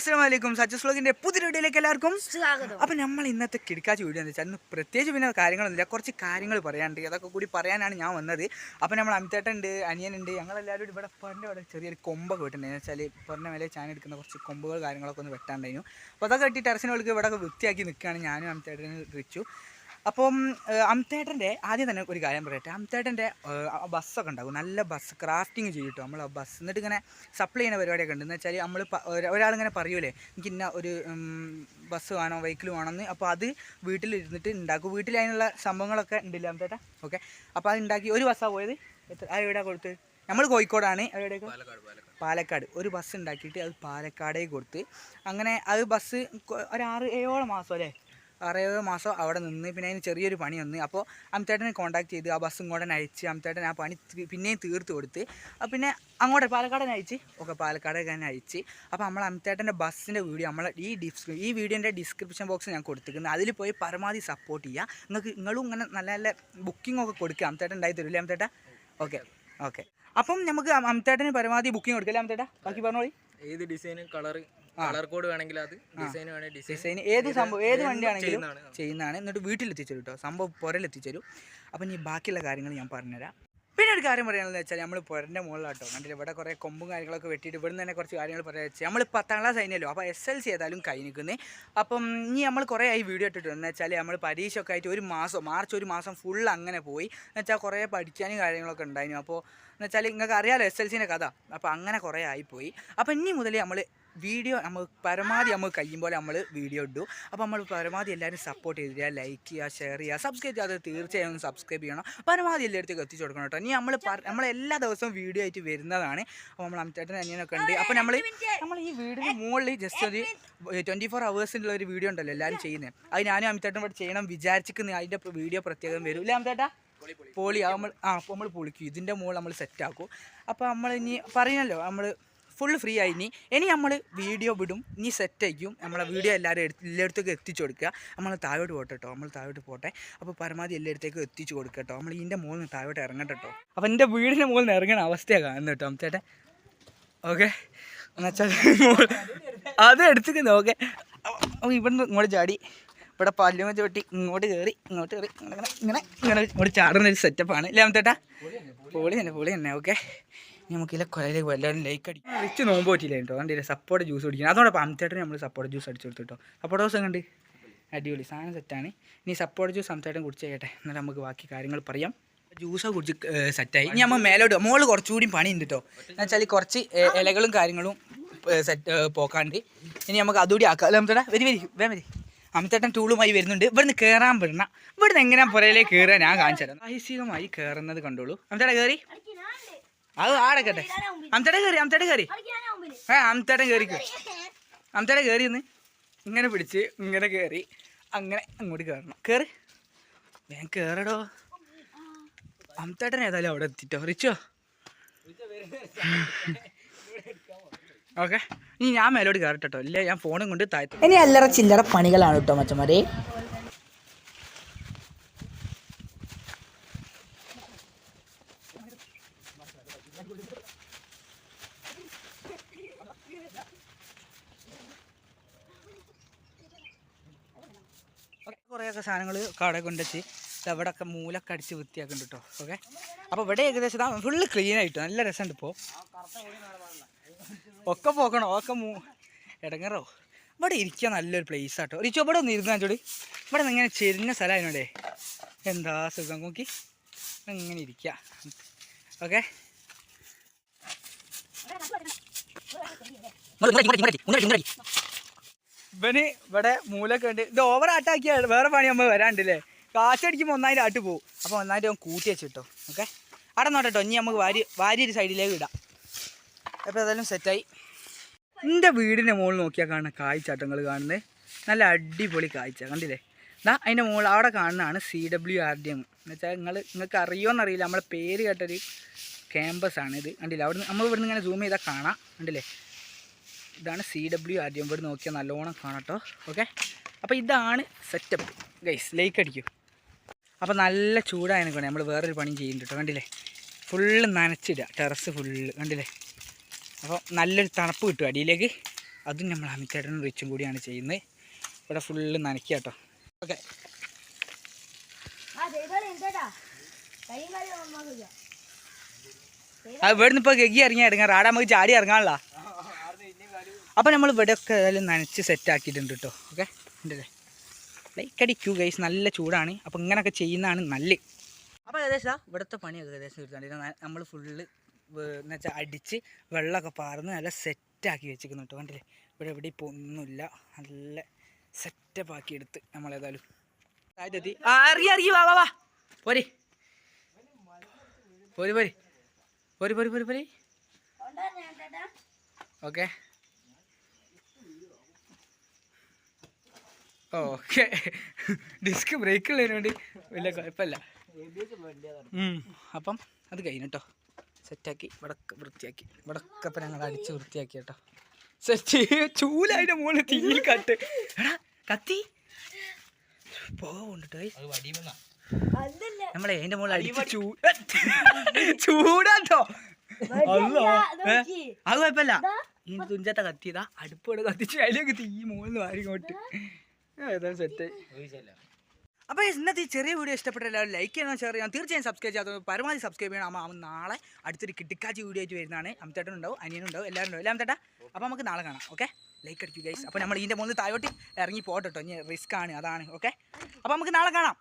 അസ്സാം വലൈക്കും സജസ് വ്ലോഗിന്റെ പുതിയ വീഡിയോയിലേക്ക് എല്ലാവർക്കും സ്വാഗതം. അപ്പം നമ്മൾ ഇന്നത്തെ കിടക്കാച്ച വീഡിയോ എന്ന് വെച്ചാൽ പ്രത്യേകിച്ച് പിന്നെ കാര്യങ്ങളൊന്നുമില്ല. കുറച്ച് കാര്യങ്ങൾ പറയാനുണ്ട്. അതൊക്കെ കൂടി പറയാനാണ് ഞാൻ വന്നത്. അപ്പം നമ്മൾ അമിതേട്ടുണ്ട് അനിയനുണ്ട് ഞങ്ങളെല്ലാവരും ഇവിടെ പറഞ്ഞ ഇവിടെ ചെറിയൊരു കൊമ്പൊക്കെ വെട്ടുണ്ടായിരുന്നു എന്ന് വെച്ചാൽ പറഞ്ഞ മേലെ ചാൻ എടുക്കുന്ന കുറച്ച് കൊമ്പുകൾ കാര്യങ്ങളൊക്കെ ഒന്ന് വെട്ടാണ്ടായിരുന്നു. അപ്പോൾ അതൊക്കെ കെട്ടി ടെറസിനുള്ളിൽ ഇവിടെ വൃത്തിയാക്കി നിൽക്കുകയാണ് ഞാനും അമിതേട്ടനും റിച്ചു. അപ്പം അമിതേട്ടന്റെ ആദ്യം തന്നെ ഒരു കാര്യം പറയട്ടെ. അമിതേട്ടന്റെ ബസ്സൊക്കെ ഉണ്ടാകും. നല്ല ബസ് ക്രാഫ്റ്റിങ് ചെയ്തിട്ടു? നമ്മൾ ആ ബസ് എന്നിട്ട് ഇങ്ങനെ സപ്ലൈ ചെയ്യുന്ന പരിപാടിയൊക്കെ ഉണ്ട്. എന്ന് വെച്ചാൽ നമ്മൾ ഒരാളിങ്ങനെ പറയൂലേ എനിക്ക് ഇന്ന ഒരു ബസ് വേണോ? വെഹിക്കിൾ വേണമെന്ന് അപ്പോൾ അത് വീട്ടിലിരുന്നിട്ട് ഉണ്ടാക്കും വീട്ടിൽ അതിനുള്ള സംഭവങ്ങളൊക്കെ ഉണ്ടല്ലോ അമിത്തേട്ട ഓക്കെ. അപ്പോൾ അത് ഉണ്ടാക്കി ഒരു ബസ്സാണ് പോയത്? എത്ര ആ എവിടെയാണ് കൊടുത്ത്? നമ്മൾ കോഴിക്കോടാണ്. എവിടെയൊക്കെ പാലക്കാട് ഒരു ബസ് ഉണ്ടാക്കിയിട്ട് അത് പാലക്കാടേ കൊടുത്ത്. അങ്ങനെ അത് ബസ് ഒരാറ് ഒരു ആറ് ഏഴോളം മാസം അല്ലേ? ആറേഴ് മാസം അവിടെ നിന്ന് പിന്നെ അതിന് ചെറിയൊരു പണി വന്ന്. അപ്പോൾ അമിതേട്ടനെ കോൺടാക്ട് ചെയ്ത് ആ ബസ്സും കൂടെ അയച്ച് അമിതേട്ടൻ ആ പണി പിന്നെയും തീർത്ത് കൊടുത്ത്. അപ്പോൾ പിന്നെ അങ്ങോട്ട് പാലക്കാടൻ അയച്ച്. ഒക്കെ പാലക്കാട് തന്നെ അയച്ച്. അപ്പോൾ നമ്മൾ അമിതേട്ടന്റെ ബസ്സിന്റെ വീഡിയോ നമ്മൾ ഈ ഡിസ്ക്രി ഈ വീഡിയോന്റെ ഡിസ്ക്രിപ്ഷൻ ബോക്സ് ഞാൻ കൊടുത്തിരിക്കുന്നത്. അതിൽ പോയി പരമാവധി സപ്പോർട്ട് ചെയ്യുക. നിങ്ങൾക്ക് നിങ്ങളും ഇങ്ങനെ നല്ല നല്ല ബുക്കിംഗ് ഒക്കെ കൊടുക്കുക. അമിതേട്ടൻ ഉണ്ടായി തരില്ലേ അമിതേട്ട ഓക്കെ ഓക്കെ. അപ്പം നമുക്ക് അമിതേട്ടന് പരമാവധി ബുക്കിംഗ് കൊടുക്കല്ലേ അമിതേട്ടാ ബാക്കി പറഞ്ഞോളി. ഏത് ഡിസൈൻ കളർ കളർ കോഡ് വേണമെങ്കിൽ അത് ഡിസൈൻ വേണമെങ്കിൽ ഡിസൈൻ ഏത് സംഭവം ഏത് വണ്ടിയാണെങ്കിലും ചെയ്യുന്നതാണ്. എന്നിട്ട് വീട്ടിൽ എത്തിച്ചേരും കേട്ടോ സംഭവം പുരയിലെത്തിച്ചു അപ്പം ഇനി ബാക്കിയുള്ള കാര്യങ്ങൾ ഞാൻ പറഞ്ഞുതരാം. പിന്നെ ഒരു കാര്യം പറയാനുള്ളത് വെച്ചാൽ നമ്മൾ പുരന്റെ മുകളിലാട്ടോ. കണ്ടില്ല? ഇവിടെ കുറേ കൊമ്പും കാര്യങ്ങളൊക്കെ വെട്ടിയിട്ട് ഇവിടുന്ന് തന്നെ കുറച്ച് കാര്യങ്ങൾ പറയാൻ വെച്ചാൽ നമ്മൾ പത്താം ക്ലാസ് കഴിഞ്ഞല്ലോ. അപ്പോൾ എസ് എൽ സി ഏതായാലും കൈ നിൽക്കുന്നത് അപ്പം ഇനി നമ്മൾ കുറേ ആയി വീഡിയോ ഇട്ടിട്ടുണ്ട്. എന്ന് വെച്ചാൽ നമ്മൾ പരീക്ഷ ഒക്കെ ആയിട്ട് ഒരു മാസം മാർച്ച് ഒരു മാസം ഫുൾ അങ്ങനെ പോയി. എന്ന് വെച്ചാൽ കുറേ പഠിക്കാനും കാര്യങ്ങളൊക്കെ ഉണ്ടായിരുന്നു. അപ്പോൾ എന്ന് വെച്ചാൽ നിങ്ങൾക്ക് അറിയാമല്ലോ എസ് എൽ സീന്റെ കഥ. അപ്പോൾ അങ്ങനെ കുറേ ആയിപ്പോയി അപ്പോൾ ഇനി മുതൽ നമ്മൾ വീഡിയോ നമുക്ക് പരമാവധി നമുക്ക് കഴിയും പോലെ നമ്മൾ വീഡിയോ ഇട്ടു അപ്പോൾ നമ്മൾ പരമാവധി എല്ലാവരും സപ്പോർട്ട് ചെയ്തില്ല ലൈക്ക് ചെയ്യുക ഷെയർ ചെയ്യുക സബ്സ്ക്രൈബ് ചെയ്യാതെ തീർച്ചയായും സബ്സ്ക്രൈബ് ചെയ്യണം. പരമാവധി എല്ലായിടത്തേക്ക് എത്തിച്ചു കൊടുക്കണം കേട്ടോ. ഇനി നമ്മൾ നമ്മൾ എല്ലാ ദിവസവും വീഡിയോ ആയിട്ട് വരുന്നതാണ്. അപ്പോൾ നമ്മൾ അമിതേട്ടൻ അനിയനൊക്കെ ഉണ്ട്. അപ്പോൾ നമ്മൾ നമ്മൾ ഈ വീടിന് മുകളിൽ ജസ്റ്റ് ഒരു ട്വന്റി ഫോർ ഹവേഴ്സിന്റെ ഒരു വീഡിയോ ഉണ്ടല്ലോ എല്ലാവരും ചെയ്യുന്നത് അത് ഞാനും അമിതേട്ടൻ ഇവിടെ ചെയ്യണം വിചാരിച്ചിരിക്കുന്ന. അതിന്റെ വീഡിയോ പ്രത്യേകം വരും. ഇല്ലേ അമിതേട്ടാ പൊളി ആ നമ്മൾ ആ അപ്പോൾ നമ്മൾ പൊളിക്കും. ഇതിന്റെ മുകളിൽ നമ്മൾ സെറ്റാക്കും അപ്പോൾ നമ്മൾ ഇനി പറയണല്ലോ നമ്മൾ ഫുൾ ഫ്രീ ആയി. ഇനി ഇനി നമ്മൾ വീഡിയോ വിടും. ഇനി സെറ്റ് ആയിരിക്കും നമ്മളെ വീഡിയോ എല്ലാവരും എടുത്ത് എല്ലായിടത്തേക്കും എത്തിച്ചു കൊടുക്കുക. നമ്മൾ താഴോട്ട് പോട്ടെ കേട്ടോ നമ്മൾ താഴോട്ട് പോട്ടെ. അപ്പോൾ പരമാവധി എല്ലായിടത്തേക്കും എത്തിച്ചു കൊടുക്കുക കേട്ടോ നമ്മൾ ഇതിന്റെ മുകളിൽ നിന്ന് താഴോട്ട് ഇറങ്ങട്ടെ കേട്ടോ അപ്പോൾ എന്റെ വീടിന്റെ മുകളിൽ നിന്ന് ഇറങ്ങണ അവസ്ഥയാണ് കാണുന്നത് കേട്ടോ ചേട്ടൻ ഓക്കെ. എന്നുവെച്ചാൽ അത് എടുത്തിരിക്കുന്നു. ഓക്കെ. അപ്പോൾ ഇവിടുന്ന് ഇങ്ങോട്ട് ചാടി. ഇവിടെ പല്ലുമ ചവിട്ടി ഇങ്ങോട്ട് കയറി ഇങ്ങോട്ട് കയറി ഇങ്ങനെ ഇങ്ങനെ ഇങ്ങനെ ഇങ്ങോട്ട് ചാടുന്ന ഒരു സെറ്റപ്പാണ് ഇല്ലേ അമ്മത്തേട്ടാ പൊളി തന്നെ. പൊളി തന്നെ ഓക്കെ. നമുക്ക് ഇതിലെ കൊലയിലേക്ക് പോയി ലൈക്ക് അടിക്കും റിച്ച് നോമ്പ് പറ്റില്ല കേട്ടോ അതുകൊണ്ട് സപ്പോർട്ട് ജ്യൂസ് കുടിക്കണം. അതോടൊപ്പം അമ്മത്തേട്ടന് നമ്മൾ സപ്പോർട്ട് ജ്യൂസ് അടിച്ചു കൊടുത്തു കേട്ടോ സപ്പോർട്ട് ദിവസം കണ്ട് അടിപൊളി. സാധനം സെറ്റാണ് ഇനി സപ്പോർട്ട് ജ്യൂസ് അമ്മത്തേട്ടൻ കുടിച്ച് കേട്ടെ. എന്നിട്ട് നമുക്ക് ബാക്കി കാര്യങ്ങൾ പറയാം. ജ്യൂസൊക്കെ കുടിച്ച് സെറ്റായി ഇനി നമ്മൾ മേലോട്ട് മോൾ കുറച്ചുകൂടി ഉണ്ട് കേട്ടോ എന്ന് വെച്ചാൽ കുറച്ച് ഇലകളും കാര്യങ്ങളും സെറ്റ് പോക്കാണ്ട്. ഇനി നമുക്ക് അതുകൂടി ആക്കാം. അല്ല അമ്മത്തേട്ടാ വരി വരി വേ വരി. അമിതേട്ടൻ ടൂളുമായി വരുന്നുണ്ട്. ഇവിടുന്ന് കയറാൻ പറ്റുന്ന ഇവിടുന്ന് എങ്ങനെ പുറയിലേക്ക് കയറുക ഞാൻ കാണിച്ചു തരാം. സാഹസികമായി കയറുന്നത് കണ്ടോളൂ അമിതേട്ടാ കയറി അത് ആടക്കട്ടെ. അമ്മത്തേടെ കയറി അമ്മത്തേടെ കയറി. ഏ അമ്മത്തേടെ കയറിക്കോ അമ്മത്തേടെ കയറി ഒന്ന് ഇങ്ങനെ പിടിച്ച് ഇങ്ങനെ കയറി അങ്ങനെ അങ്ങോട്ട് കയറണം. കയറി. ഞാൻ കയറടോ. അമ്മത്തേട്ടൻ ഏതായാലും അവിടെ എത്തിട്ടോ. റിച്ചോ? ഓക്കെ. ഇനി ഞാൻ മേലോട്ട് കയറട്ടോ ഇല്ലേ ഞാൻ ഫോണും കൊണ്ട് താഴ്ത്തു ഇനി അല്ലറ ചില്ലറ പണികളാണ് കേട്ടോ മച്ചന്മാരെ. കുറേയൊക്കെ സാധനങ്ങൾ കട കൊണ്ടുവച്ച് ഇതവിടെയൊക്കെ മൂലൊക്കെ അടിച്ച് വൃത്തിയാക്കുന്നുണ്ട് കേട്ടോ. ഓക്കെ അപ്പോൾ ഇവിടെ ഏകദേശം ഫുള്ള് ക്ലീൻ ആയിട്ട് നല്ല രസമുണ്ട് ഇപ്പോൾ ഒക്കെ പോക്കണോ ഒക്കെ മൂ ഇടങ്ങറോ ഇവിടെ ഇരിക്കാൻ നല്ലൊരു പ്ലേസ് ആട്ടോ റിച്ചോ ഇവിടെ ഒന്ന് ഇരുന്നാ ചോടി ഇവിടെ നിന്ന് ഇങ്ങനെ ചെരിഞ്ഞ സ്ഥലമായതിനോടെ എന്താ സുഖം? നോക്കി. ഇങ്ങനെ ഇരിക്കുക ഓക്കെ ഇവന് ഇവിടെ മൂലൊക്കെ ഉണ്ട്. ഇത് ഓവർ ആട്ടാക്കിയ വേറെ പണി നമ്മൾ വരാണ്ടില്ലേ? കാശടിക്കുമ്പോൾ ഒന്നായിട്ട് ആട്ട് പോകും അപ്പോൾ ഒന്നായിട്ട് അവൻ കൂട്ടി വെച്ചിട്ടോ ഓക്കെ അവിടെ നോട്ടോ ഇനി നമുക്ക് വാരി വാരി ഒരു സൈഡിലേക്ക് ഇടാം. അപ്പോൾ ഏതായാലും സെറ്റായി എന്റെ വീടിന്റെ മുകളിൽ നോക്കിയാൽ കാണുന്ന കാഴ്ചാട്ടങ്ങൾ കാണുന്നത് നല്ല അടിപൊളി കാഴ്ച. കണ്ടില്ലേ? ദാ അതിന്റെ മുകളിൽ അവിടെ കാണുന്നതാണ് C W R D M എന്ന് വെച്ചാൽ നിങ്ങൾ നിങ്ങൾക്ക് അറിയുമോയെന്നറിയില്ല നമ്മളെ പേര് കേട്ടൊരു ആണ് ഇത് കണ്ടില്ലേ? അവിടെ നമ്മൾ ഇവിടുന്ന് ഇങ്ങനെ സൂം ചെയ്താൽ കാണാം. കണ്ടില്ലേ? ഇതാണ് സി ഡബ്ല്യു ആദ്യം. ഇവിടെ നോക്കിയാൽ നല്ലോണം കാണാട്ടോ. ഓക്കെ അപ്പോൾ ഇതാണ് സെറ്റപ്പ് ഗൈസ് ലൈക്ക് അടിക്കും. അപ്പോൾ നല്ല ചൂടായതിനെ നമ്മൾ വേറൊരു പണിയും ചെയ്യുന്നുണ്ട് കേട്ടോ കണ്ടില്ലേ? ഫുള്ള് നനച്ചിടുക ടെറസ് ഫുള്ള് കണ്ടില്ലേ? അപ്പോൾ നല്ലൊരു തണുപ്പ് കിട്ടും അടിയിലേക്ക്. അതും നമ്മൾ അമിത്തേട്ടനും റിച്ചും കൂടിയാണ് ചെയ്യുന്നത്. ഇവിടെ ഫുള്ള് നനയ്ക്കുക കേട്ടോ ഓക്കെ ഇവിടുന്ന് ഇപ്പോൾ ഗഗി ഇറങ്ങി ഇറങ്ങാം നമുക്ക് ചാടി ഇറങ്ങാനുള്ള. അപ്പോൾ നമ്മൾ ഇവിടെ ഒക്കെ ഏതായാലും നനച്ച് സെറ്റാക്കിയിട്ടുണ്ട് കേട്ടോ ഓക്കെ? ഉണ്ടല്ലേ ലൈക്ക് അടിക്കൂ ഗൈസ് നല്ല ചൂടാണ്. അപ്പോൾ ഇങ്ങനെയൊക്കെ ചെയ്യുന്നതാണ് നല്ല അപ്പോൾ ഏകദേശം ഇവിടുത്തെ പണിയൊക്കെ ഏകദേശം തീർത്താണ്ട് നമ്മൾ ഫുള്ള് എന്ന് വെച്ചാൽ അടിച്ച് വെള്ളമൊക്കെ പാർന്ന് നല്ല സെറ്റാക്കി വെച്ചിരിക്കുന്നു കേട്ടോ കണ്ടില്ലേ? ഇവിടെ എവിടെ ഇപ്പോൾ ഒന്നുമില്ല. നല്ല സെറ്റപ്പ് ആക്കി എടുത്ത് നമ്മളേതായാലും താഴത്തെത്തി. ആ അറിയ ഇറങ്ങി വാ വാ വാ. പോരി. പോരി പോരി. പോരി പോരി പോരി പോരി. ഓക്കെ? ഓക്കെ. ഡിസ്ക് ബ്രേക്ക് ഉള്ളതിന് വേണ്ടി വലിയ കുഴപ്പമില്ല. അപ്പം അത് കഴിഞ്ഞു കേട്ടോ സെറ്റാക്കി വടക്ക് വൃത്തിയാക്കി. വടക്കപ്പം ഞങ്ങൾ അടിച്ച് വൃത്തിയാക്കി കേട്ടോ സെറ്റ് ചൂലതിന്റെ മുകളിൽ തീയിൽ കട്ട്. എടാ കത്തി. വടിയുമെന്നാ നമ്മളെ അതിന്റെ മുകളിൽ അടിച്ച് ചൂ ചൂടാട്ടോ? അത് കുഴപ്പമില്ല. ഈ തുഞ്ചത്തെ കത്തിയതാ. അടുപ്പോടെ കത്തിച്ച് അതിലേക്ക് തീ മുകളിൽ വാരിങ്ങോട്ട് ഏതായാലും സെറ്റ് അപ്പോൾ ഇന്നത്തെ ഈ ചെറിയ വീഡിയോ ഇഷ്ടപ്പെട്ട എല്ലാവരും ലൈക്ക് ചെയ്യണം ഷെയർ ചെയ്യണം തീർച്ചയായും സബ്സ്ക്രൈബ് ചെയ്യാത്തത് പരമാവധി സബ്സ്ക്രൈബ് ചെയ്യണം. അമ്മ നാളെ അടുത്തൊരു കിട്ടിക്കാച്ചി വീഡിയോ ആയിട്ട് വരുന്നതാണ്. അമ്മത്തേട്ടൻ ഉണ്ടാവും അനിയനും ഉണ്ടാവും എല്ലാവരും ഉണ്ടാവും. എല്ലാം തേട്ടാ അപ്പോൾ നമുക്ക് നാളെ കാണാം ഓക്കെ ലൈക്ക് അടിക്കൂ ഗൈസ് അപ്പോൾ നമ്മൾ ഇതിന്റെ മൂന്ന് താഴോട്ട് ഇറങ്ങി പോട്ടോ ഇനി റിസ്ക് ആണ് അതാണ് ഓക്കെ അപ്പോൾ നമുക്ക് നാളെ കാണാം.